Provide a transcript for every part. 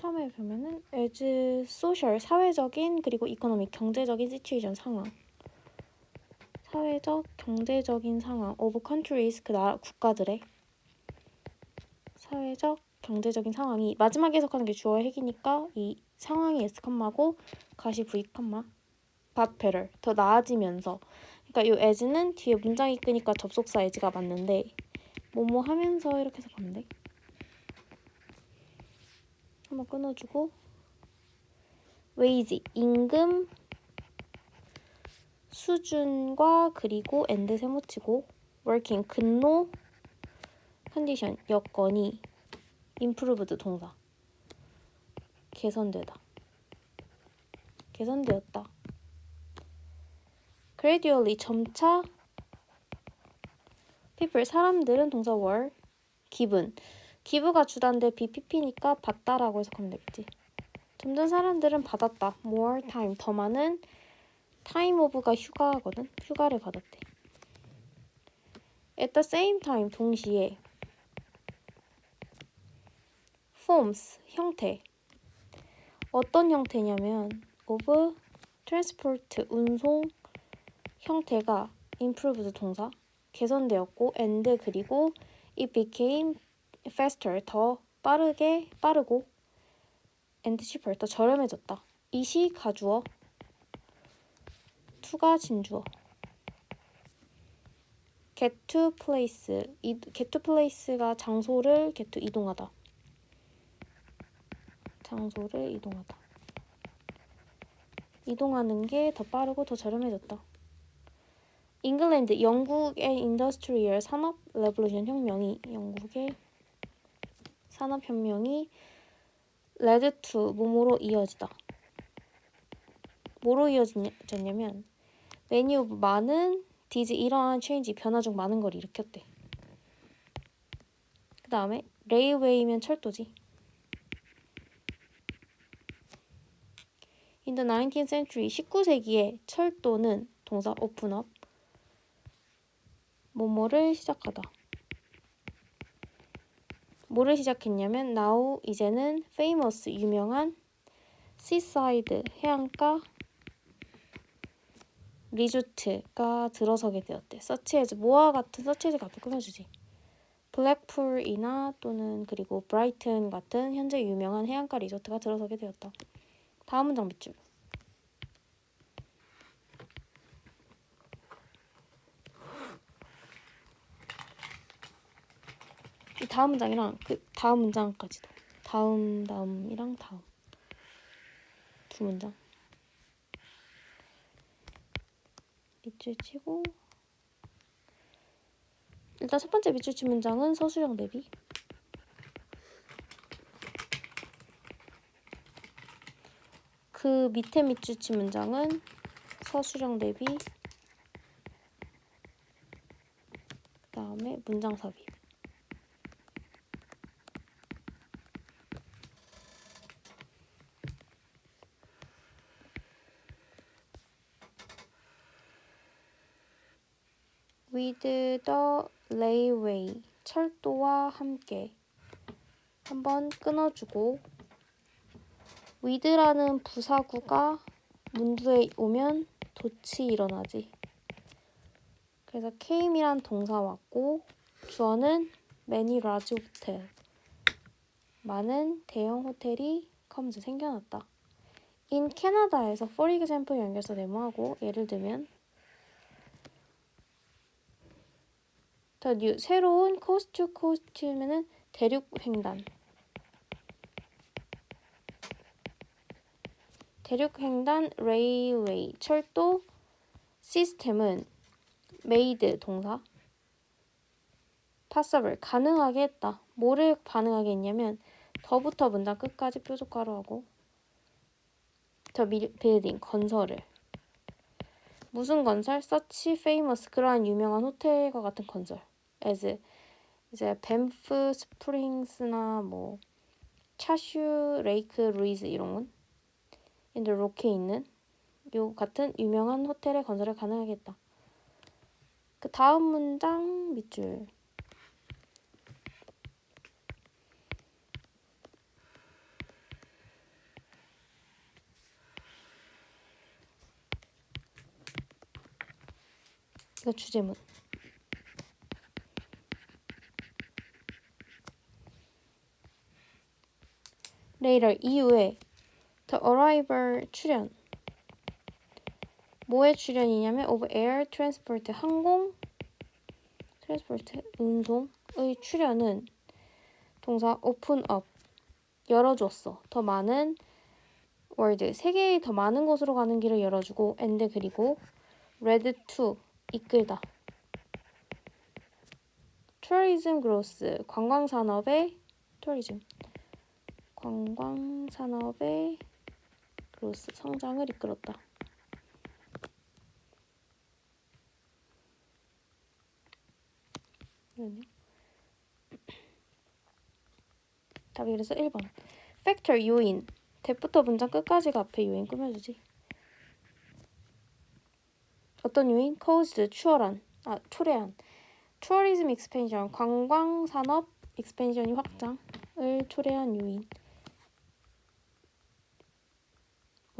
처음에 보면은 as social 사회적인 그리고 economic 경제적인 situation 상황 사회적 경제적인 상황 of countries 그 나라 국가들의 사회적 경제적인 상황이 마지막에 해석하는 게 주어의 핵이니까 이 상황이 s 컴마고 가시 v 컴마 but better 더 나아지면서 그러니까 이 as는 뒤에 문장이 끄니까 접속사 as가 맞는데 뭐뭐 하면서 이렇게 해석하면 돼. 한번 끊어주고. Wage 임금 수준과 그리고 and 세모치고. Working 근로 컨디션 여건이 improved 동사. 개선되다. 개선되었다. Gradually 점차 people 사람들은 동사 were 기분 기부가 주단데 BPP니까 받다라고 해석하면 되겠지. 점점 사람들은 받았다. More time. 더 많은 time of가 휴가거든. 휴가를 받았대. At the same time 동시에 forms 형태. 어떤 형태냐면 of transport 운송 형태가 improved 동사 개선되었고 and 그리고 it became faster 더 빠르게 빠르고 and cheaper 더 저렴해졌다. 이시 가주어 to가 진주어 get to place 이, get to place가 장소를 get to 이동하다. 장소를 이동하다. 이동하는 게 더 빠르고 더 저렴해졌다. 잉글랜드 영국의 인더스트리얼 산업 레볼루션 혁명이 영국의 산업 혁명이 레드 투 뭐뭐로 이어지다. 뭐로 이어졌냐면 many 많은 디즈 이러한 체인지 변화 중 많은 걸 일으켰대. 그 다음에 레이웨이면 철도지. In the 19th century 19세기에 철도는 동사 open up 뭐뭐를 시작하다. 뭐를 시작했냐면 now 이제는 famous 유명한 seaside 해안가 리조트가 들어서게 되었대. 서치에즈 모아 같은 서치에즈가 앞에 꾸며주지. 블랙풀이나 또는 그리고 브라이튼 같은 현재 유명한 해안가 리조트가 들어서게 되었다. 다음 문장 밑줄. 다음 문장이랑 그 다음 문장까지도. 다음 다음이랑 다음. 두 문장. 밑줄 치고. 일단 첫 번째 밑줄 친 문장은 서술형 대비. 그 밑에 밑줄 친 문장은 서술형 대비. 그 다음에 문장 삽입 with the railway 철도와 함께 한번 끊어주고 with라는 부사구가 문두에 오면 도치 일어나지. 그래서 came이란 동사 왔고 주어는 many large hotel 많은 대형 호텔이 comes 생겨났다. in 캐나다에서 for example 연결사 네모하고 예를 들면 더 뉴, 새로운 코스트 코스트면은 대륙 횡단. 대륙 횡단 레이웨이 철도 시스템은 made 동사 possible 가능하게 했다. 뭐를 가능하게 했냐면 더부터 문장 끝까지 뾰족가로 하고 더 빌딩 건설을 무슨 건설? such famous 그러한 유명한 호텔과 같은 건설 as 이제 뱀프 스프링스나 뭐 차슈 레이크 루이즈 이런 건? 인더 로케 있는? 요 같은 유명한 호텔의 건설을 가능하겠다. 그 다음 문장 밑줄. 이거 주제문. Later 이후에 the arrival 출현. 뭐의 출현이냐면 of air transport 항공 transport 운송의 출현은 동사 open up 열어줬어. 더 많은 월드 세계의 더 많은 곳으로 가는 길을 열어주고 and 그리고 led to 이끌다. tourism growth 관광 산업의 tourism 관광 산업의 growth 성장을 이끌었다. 답이 그래서 1번. factor 요인. 대부터 문장 끝까지가 앞에 요인 꾸며주지. 어떤 요인? caused 추월한. 아 초래한. tourism expansion 관광 산업 expansion이 확장을 초래한 요인.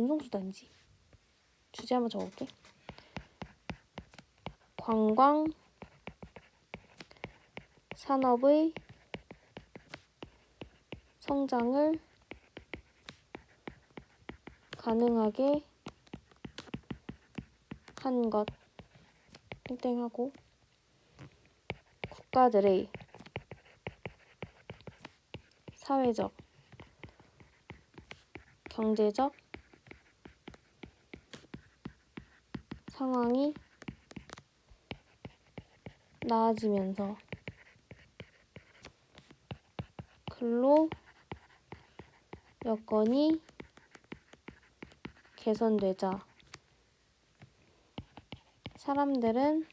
운송수단이지. 주제 한번 적어볼게. 관광 산업의 성장을 가능하게 한 것. 땡땡하고 국가들의 사회적, 경제적 상황이 나아지면서 근로 여건이 개선되자 사람들은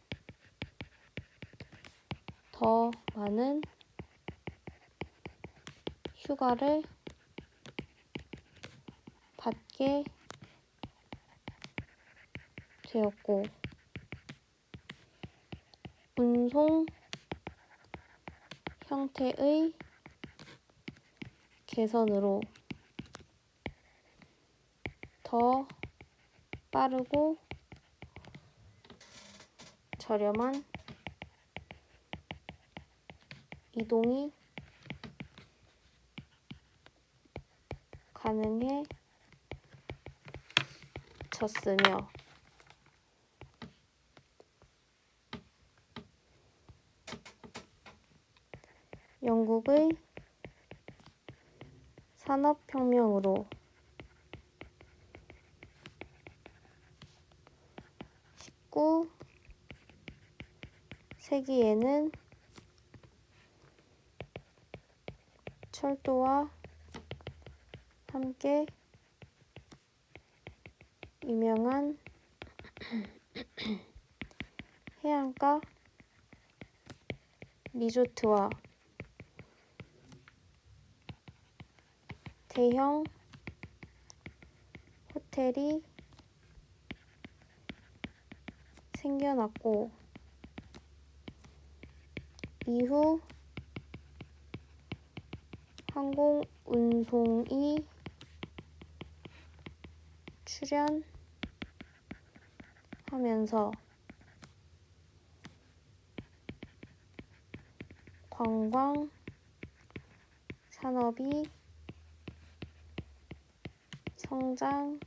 더 많은 휴가를 받게 되었고 운송 형태의 개선으로 더 빠르고 저렴한 이동이 가능해졌으며 영국의 산업혁명으로 19 세기에는 철도와 함께 유명한 해안가 리조트와 대형 호텔이 생겨났고 이후 항공 운송이 출현하면서 관광 산업이 성장하였다.